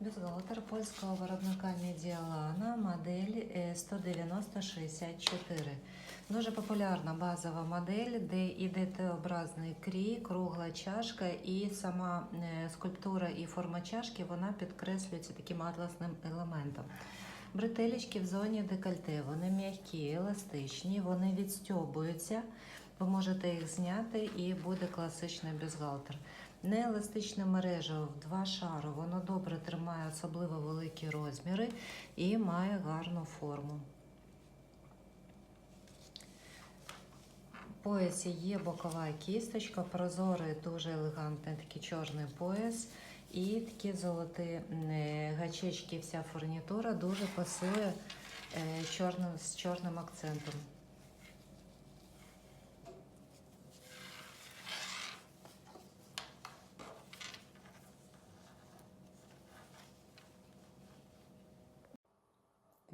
Бюстгальтер польського виробника Медіалана, модель е, 19064. Дуже популярна базова модель, де йде Т-образний крій, кругла чашка і сама е, скульптура і форма чашки вона підкреслюється таким атласним елементом. Бретелечки в зоні декольте, вони м'які, еластичні, вони відстьобуються. Ви можете їх зняти і буде класичний бюстгальтер. Нееластичне мережа в два шари, воно добре тримає особливо великі розміри і має гарну форму. В поясі є бокова кісточка, прозорий, дуже елегантний такий чорний пояс. І такі золоті е, гачечки, вся фурнітура дуже пасує е, чорним, з чорним акцентом.